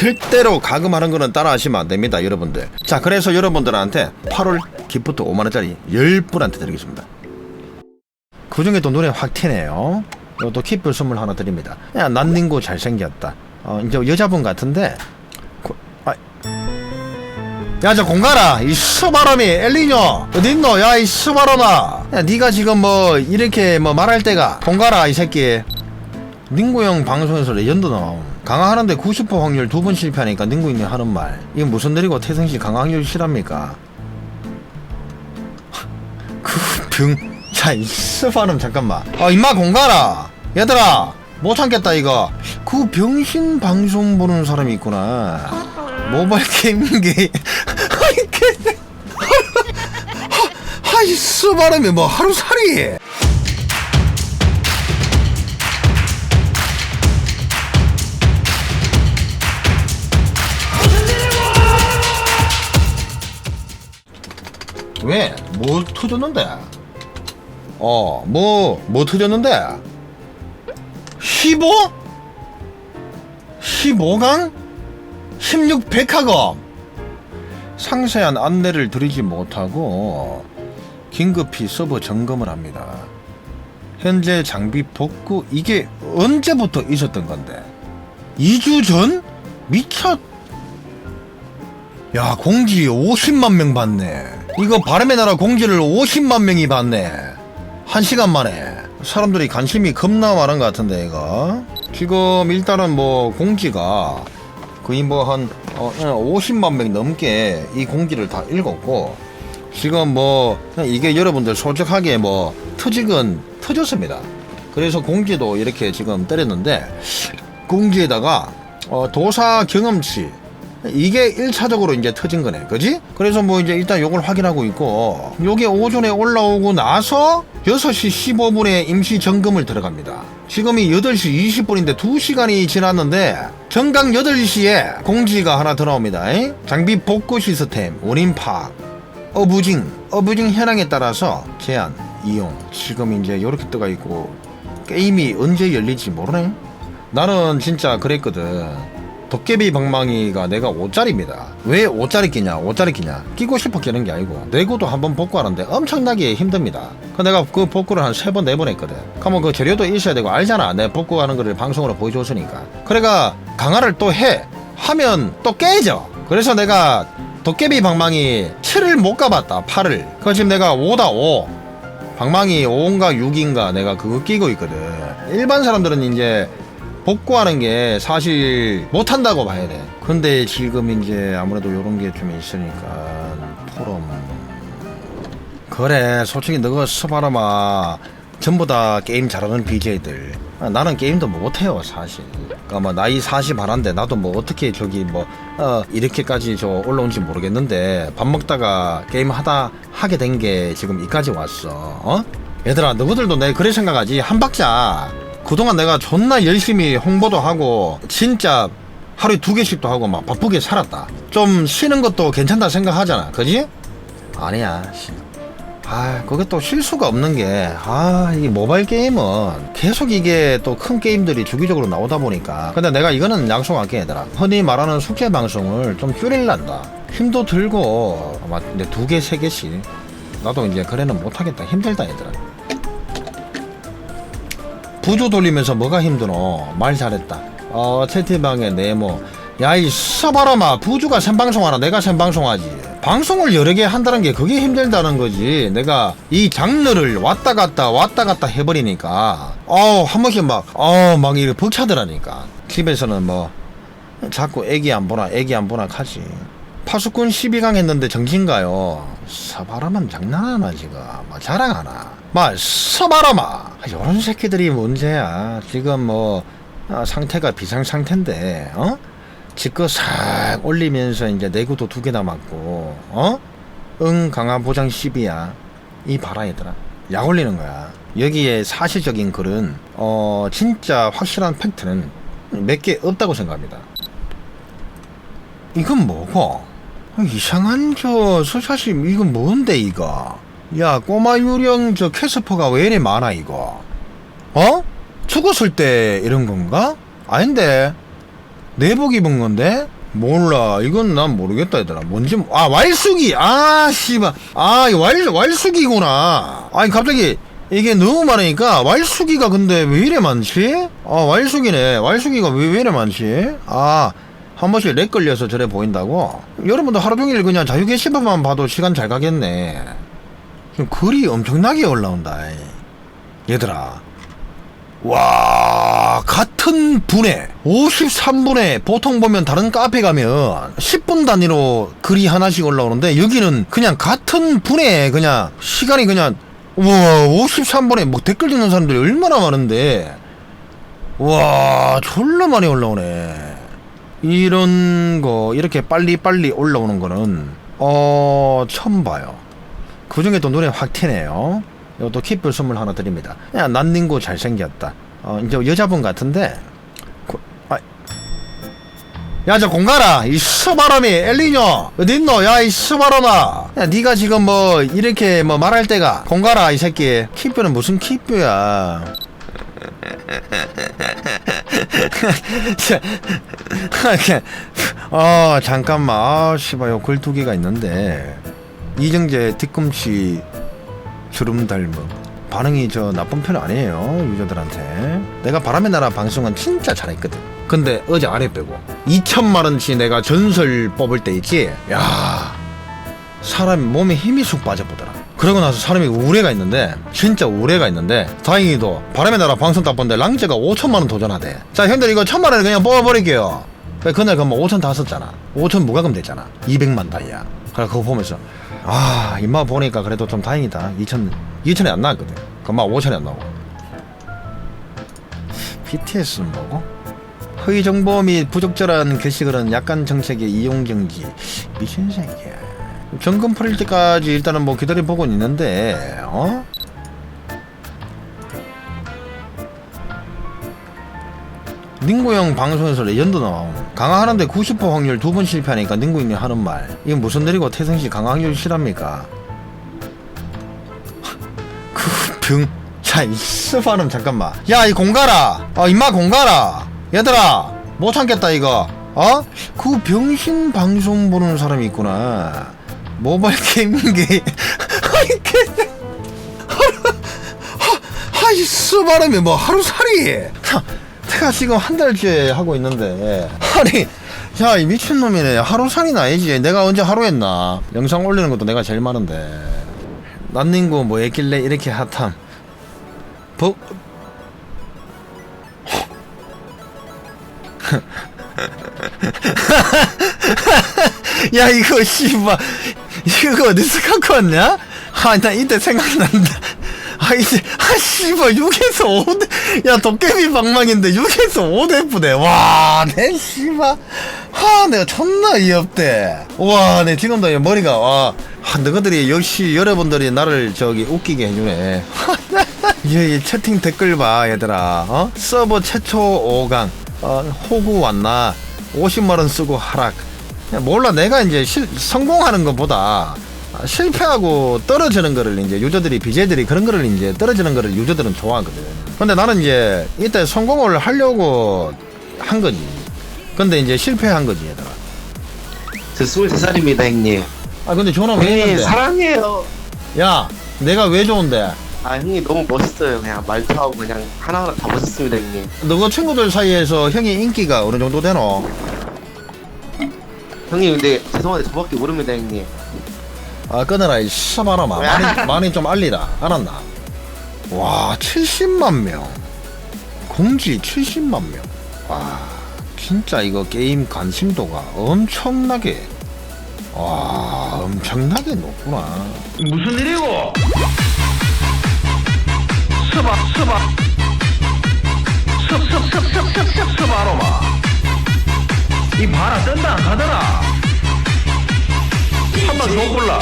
절대로 가금하는 거는 따라하시면 안 됩니다 여러분들. 자 그래서 여러분들한테 8월 기프트 5만 원짜리 10분한테 드리겠습니다. 그 중에 또 눈에 확 튀네요. 이것도 기프 선물 하나 드립니다. 야 난닝구 잘생겼다. 어 이제 여자분 같은데 고- 아, 야 저 공가라! 이 스바람이 엘리뇨! 어딨노? 야 이 스바람아! 야 니가 지금 뭐 이렇게 뭐 말할 때가 공가라 이 새끼. 닝구 형 방송에서 레전드 나옴 강화하는데 90% 확률 두 번 실패하니까 닝구 형이 하는 말. 이건 무슨 일이고 태승씨 강화 확률 실합니까? 그병자이 스바람 잠깐만. 아 임마 공가라 얘들아 못 참겠다 이거. 그 병신 방송 보는 사람이 있구나. 모바일 게임기 이게 하이 스바람이 뭐 하루살이 왜? 뭐 터졌는데? 어, 뭐, 뭐 터졌는데? 15? 15강? 16백화검? 상세한 안내를 드리지 못하고 긴급히 서버 점검을 합니다. 현재 장비 복구 이게 언제부터 있었던 건데? 2주 전? 미쳤 야 공지 50만 명 봤네 이거 바람의 나라 공지를 50만 명이 봤네. 한 시간 만에. 사람들이 관심이 겁나 많은 것 같은데 이거. 지금 일단은 뭐 공지가 거의 뭐한 어, 50만 명 넘게 이 공지를 다 읽었고 지금 뭐 이게 여러분들 솔직하게 뭐 터직은 터졌습니다. 그래서 공지도 이렇게 지금 때렸는데 공지에다가 어, 도사 경험치 이게 1차적으로 이제 터진 거네. 그지? 그래서 뭐 이제 일단 요걸 확인하고 있고, 요게 오전에 올라오고 나서 6시 15분에 임시 점검을 들어갑니다. 지금이 8시 20분인데 2시간이 지났는데, 정각 8시에 공지가 하나 들어옵니다. 에? 장비 복구 시스템, 원인 파악, 어부징, 어부징 현황에 따라서 제한, 이용. 지금 이제 요렇게 뜨가 있고, 게임이 언제 열릴지 모르네. 나는 진짜 그랬거든. 도깨비 방망이가 내가 5짜리입니다. 왜 5짜리 끼냐? 5짜리 끼냐? 끼고 싶어 끼는 게 아니고 내구도 한번 복구하는데 엄청나게 힘듭니다. 그 내가 그 복구를 한 세 번 네 번 했거든. 그러면 그 재료도 있어야 되고 알잖아. 내 복구하는 거를 방송으로 보여줬으니까. 그래가 강화를 또 해. 하면 또 깨져. 그래서 내가 도깨비 방망이 7을 못 가봤다. 8을. 그 지금 내가 5다 5. 방망이 5인가 6인가 내가 그거 끼고 있거든. 일반 사람들은 이제 복구하는 게 사실 못한다고 봐야 돼. 근데 지금 이제 아무래도 요런 게 좀 있으니까 포럼. 그래, 솔직히 너가 스바라마 전부 다 게임 잘하는 BJ들. 나는 게임도 못해요, 사실. 그러니까 뭐 나이 40 하나인데 나도 뭐 어떻게 저기 뭐 어, 이렇게까지 저 올라온지 모르겠는데 밥 먹다가 게임 하다 하게 된 게 지금 이까지 왔어. 어? 얘들아, 너희들도 내 그래 생각하지. 한 박자 그동안 내가 존나 열심히 홍보도 하고 진짜 하루에 두 개씩도 하고 막 바쁘게 살았다. 좀 쉬는 것도 괜찮다 생각하잖아. 그지? 아니야. 씨. 아, 그게 또 실수가 없는 게, 아, 이 모바일 게임은 계속 이게 또 큰 게임들이 주기적으로 나오다 보니까. 근데 내가 이거는 약속할게, 얘들아. 흔히 말하는 숙제 방송을 좀 줄일란다. 힘도 들고, 아마 두 개, 세 개씩. 나도 이제 그래는 못하겠다. 힘들다, 얘들아. 부조 돌리면서 뭐가 힘드노? 말 잘했다. 어, 채팅방에 네모. 야, 이 서바라마, 부주가 생방송하나 내가 생방송하지. 방송을 여러 개 한다는 게 그게 힘들다는 거지. 내가 이 장르를 왔다 갔다 왔다 갔다 해버리니까. 어, 한 번씩 막, 어, 막 이렇게 벅차더라니까. 집에서는 뭐, 자꾸 애기 안 보나, 애기 안 보나 하지. 파수꾼 12강 했는데 정신가요? 서바라만 장난하나 지금 뭐 자랑하나 막 서바라마 이런 새끼들이 문제야 지금 뭐 아, 상태가 비상 상태인데 어? 지껏 싹 올리면서 이제 내구도 두 개 남았고 어? 응 강화 보장 10이야 이 봐라 얘들아 약 올리는 거야 여기에 사실적인 글은 어 진짜 확실한 팩트는 몇 개 없다고 생각합니다 이건 뭐고? 아, 이상한 저 서사심 이건 뭔데 이거? 야 꼬마 유령 저 캐스퍼가 왜 이래 많아 이거? 어? 죽었을 때 이런 건가? 아닌데 내복 입은 건데? 몰라 이건 난 모르겠다 얘들아 뭔지 모- 아 왈숙이 아 씨발 아왈 왈숙이구나 아니 갑자기 이게 너무 많으니까 왈숙이가 근데 왜 이래 많지? 아 왈숙이네 왈숙이가 왜, 왜 이래 많지? 아 한 번씩 렉 걸려서 저래 보인다고? 여러분도 하루 종일 그냥 자유 게시판만 봐도 시간 잘 가겠네 지금 글이 엄청나게 올라온다 이. 얘들아 와 같은 분에 53분에 보통 보면 다른 카페 가면 10분 단위로 글이 하나씩 올라오는데 여기는 그냥 같은 분에 그냥 시간이 그냥 와 53분에 뭐 댓글 읽는 사람들이 얼마나 많은데 와 졸라 많이 올라오네 이런 거 이렇게 빨리 빨리 올라오는 거는 어 처음 봐요 그 중에 또 눈에 확 튀네요. 이것도 킥불 선물 하나 드립니다. 야, 난닝구 잘생겼다. 어, 이제 여자분 같은데. 고, 아. 야, 저 공가라! 이 스바람이, 엘리뇨! 어딨노? 야, 이 스바람아! 야, 니가 지금 뭐, 이렇게 뭐 말할 때가, 공가라, 이 새끼. 킥뷰는 무슨 킥뷰야. 아, 잠깐만. 아, 씨발, 요 개가 있는데. 이정재 뒤꿈치 주름 닮음 반응이 저 나쁜 편 아니에요 유저들한테. 내가 바람의 나라 방송은 진짜 잘했거든. 근데 어제 아래 빼고. 2천만 원치 내가 전설 뽑을 때 있지? 야 사람 몸에 힘이 쑥 빠져보더라 그러고 나서 사람이 우울해가 있는데 진짜 우울해가 있는데 다행히도 바람의 나라 방송 딱 본데 랑제가 5천만 원 도전하대. 자 형들 이거 천만 원을 그냥 뽑아버릴게요. 그날 그뭐 5천 다 썼잖아. 5천 무과금 됐잖아. 200만 다이야. 그래 그거 보면서 아 임마 보니까 그래도 좀 다행이다. 2천 2천이 안 나왔거든. 그마 5천이 안 나오고. BTS는 뭐고? 허위 정보 및 부적절한 게시글은 약간 정책의 이용 정지 미친 새끼 야 점검 풀릴 때까지 일단은 뭐 기다려 보고는 있는데 어? 닝구 형 방송에서 레전드 나옴 강화하는데 90% 확률 두 번 실패하니까 닝구 형이 하는 말 이건 무슨 일이고 태생씨 강화 확률 실합니까? 그병 야, 이 스파름 잠깐만. 야, 이 공가라. 어, 임마 공가라. 얘들아, 못 참겠다 이거. 어? 그 병신 방송 보는 사람이 있구나. 모바일 게임기. 아이 개. 아이 스바람이 뭐 하루살이. 하, 내가 지금 한 달째 하고 있는데. 아니 야 이 미친놈이네. 하루살이나 아니지. 내가 언제 하루 했나? 영상 올리는 것도 내가 제일 많은데. 난닝구 뭐 했길래 이렇게 핫함. 버... 야 이거 씨발 이거 어디서 갖고 왔냐? 아 나 이때 생각난다. 아 이제 아 씨발 6에서 5대 야 도깨비 방망인데 6에서 5대 부대. 와 내 씨발. 하 내가 존나 이없대 와 내 지금도 이 머리가 와. 아, 너희들이 역시 여러분들이 나를 저기 웃기게 해주네. 예, 이 채팅 댓글 봐 얘들아. 어? 서버 최초 5강. 어, 호구 왔나? 50만원 쓰고 하락. 야, 몰라. 내가 이제 실, 성공하는 것보다 아, 실패하고 떨어지는 거를 이제 유저들이 BJ들이 그런 거를 이제 떨어지는 거를 유저들은 좋아하거든. 근데 나는 이제 이때 성공을 하려고 한 거지. 근데 이제 실패한 거지 얘들아. 저 23살입니다 형님. 아 근데 전화 왜 형님 했는데? 사랑해요. 야 내가 왜 좋은데? 아 형님 너무 멋있어요. 그냥 말투하고 그냥 하나하나 다 멋있습니다 형님. 너가 친구들 사이에서 형의 인기가 어느 정도 되노? 형님 근데 죄송한데 저밖에 모릅니다 형님. 아 끊어라 이 씨발아마 많이, 많이 좀 알리라. 알았나? 와 70만 명. 공지 70만 명와 진짜 이거 게임 관심도가 엄청나게 와 엄청나게 높구나. 무슨 일이고? 스바 스바. 습습습습습습 스바로마 이 바라 뜬다 안 가더라. 한 번 더 골라